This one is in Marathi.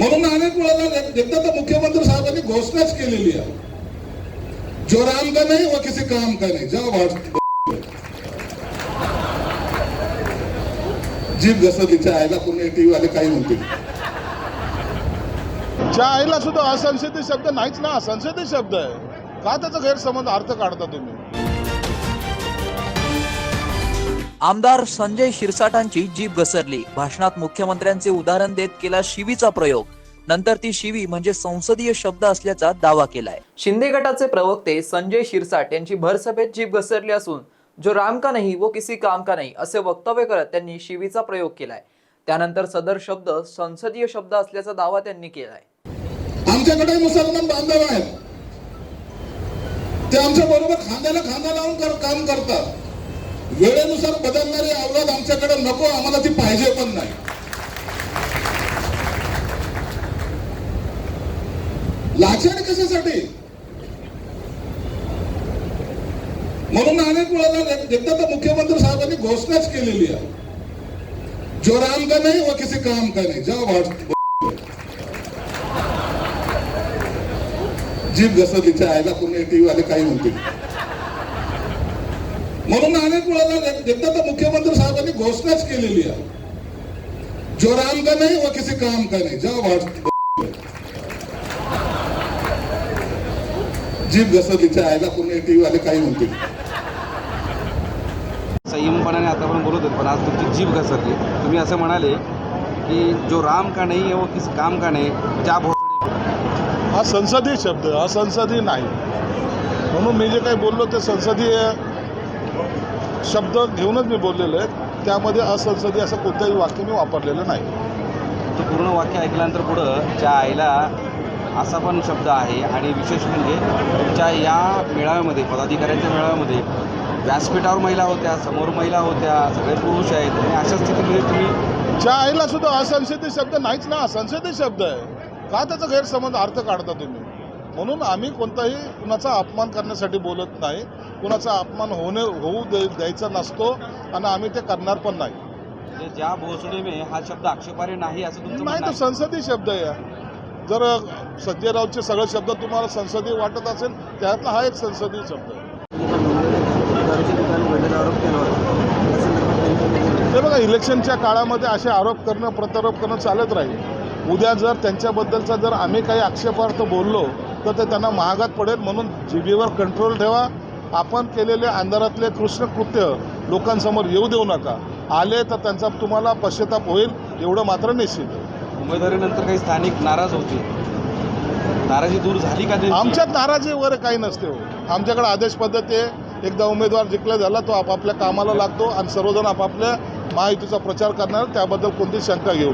म्हणून अनेक वेळेला एकदा तर मुख्यमंत्री साहेबांनी घोषणाच केलेली आहे. जो राम का नाही व किसी काम का नाही. जेव्हा भाज- जीभ तिच्या आईला पुणे टीव्ही वाले काही म्हणतील. त्या आईला सुद्धा असंसदीय शब्द नाहीच ना. संसदीय शब्द आहे. का त्याचा गैरसमज अर्थ काढता तुम्ही? आमदार संजय शिरसाटांची जीभ घसरली. भाषणात मुख्यमंत्र्यांचे उदाहरण देत केला शिवीचा प्रयोग. नंतर ती शिवी म्हणजे संसदीय शब्द असल्याचा दावा केलाय. शिंदे गटाचे प्रवक्ते संजय शिरसाट यांची भरसभेत जीभ घसरली असून जो राम का नाही वो किसी काम का नाही असे वक्तव्य करत त्यांनी शिवीचा प्रयोग केलाय. त्यानंतर सदर शब्द संसदीय शब्द असल्याचा दावा त्यांनी केलाय. आमच्याकडे मुसलमान बांधव आहेत. ते आमच्या बरोबर खांद्याला खांदा लावून काम करतात. वेळेनुसार बदलणारी अवलाद आमच्याकडे नको आम्हाला ती पाहिजे पण नाही. लाचार कशासाठी? म्हणून अनेक वेळेला एकदा तर मुख्यमंत्री साहेबांनी घोषणाच केलेली आहे. जो राम का नाही व किसी काम का नाही? जेव्हा भाज- जीभ घसरलीच्या आईला पुणे टीव्ही वाले काही म्हणतील. म्हणून अनेक वेळेला एक- एकदा तर मुख्यमंत्री साहेबांनी घोषणाच केलेली आहे. जो राम का नाही वो किसी काम का नाही. जेव्हा भाज- जीभ घसरलीच्या आईला पुणे टीव्ही वाले काही म्हणतील. संयमपणाने आतापर्यंत बोलत होते पण आज तुमची जीभ घसरली. तुम्ही असं म्हणाले की जो राम का नाही आहे वो किस काम का नाही ज्या भोसडी हा संसदीय शब्द हा संसदीय नाही. म्हणून मी जे काही बोललो ते संसदीय शब्द घेऊनच मी बोललेलो आहे त्यामध्ये असंसदीय असं कोणतंही वाक्य मी वापरलेलं नाही. ते पूर्ण वाक्य ऐकल्यानंतर पुढं ज्या आईला असा पण शब्द आहे आणि विशेष म्हणजे तुमच्या या मेळाव्यामध्ये पदाधिकाऱ्यांच्या मेळाव्यामध्ये व्यासपीठावर महिला होत्या समोर महिला होत्या सगळे पुरुष आहेत आणि अशा स्थितीमध्ये तुम्ही ज्या आईला सुद्धा असंसदीय शब्द नाहीच ना संसदीय शब्द आहे. का त्याचा गैरसमज अर्थ काढता तुम्ही? म्हणून आम्ही कोणताही कुणाचा अपमान करण्यासाठी बोलत नाही. कुणाचा अपमान होणे होऊ दे द्यायचा नसतो आणि आम्ही ते करणार पण नाही. म्हणजे ज्या भोसडी में हा शब्द आक्षेपार्ह नाही असं तुमचं नाही तो. संसदीय शब्द आहे. जर संजय राऊतचे सगळे शब्द तुम्हाला संसदीय वाटत असेल त्यातला हा एक संसदीय शब्द आहे. ते बघा इलेक्शनच्या काळामध्ये असे आरोप करणं प्रत्यारोप करणं चालत राहील. उद्या जर त्यांच्याबद्दलचा जर आम्ही काही आक्षेपार्थ बोललो तर ते त्यांना महागात पडेल म्हणून जीबीवर कंट्रोल ठेवा. आपण केलेले अंधारातले कृष्ण कृत्य लोकांसमोर येऊ देऊ नका. आले तर त्यांचा तुम्हाला पश्चाताप होईल एवढं मात्र निश्चित. उमेदवारीनंतर काही स्थानिक नाराज होते. नाराजी दूर झाली का? आमच्यात नाराजी वगैरे काही नसते हो. आमच्याकडे आदेश पद्धती आहे. एकदा उमेदवार जिंकला झाला तो आपापल्या कामाला लागतो आणि सर्वजण आपापल्या महायुतीचा प्रचार करणार त्याबद्दल कोणतीच शंका घेऊ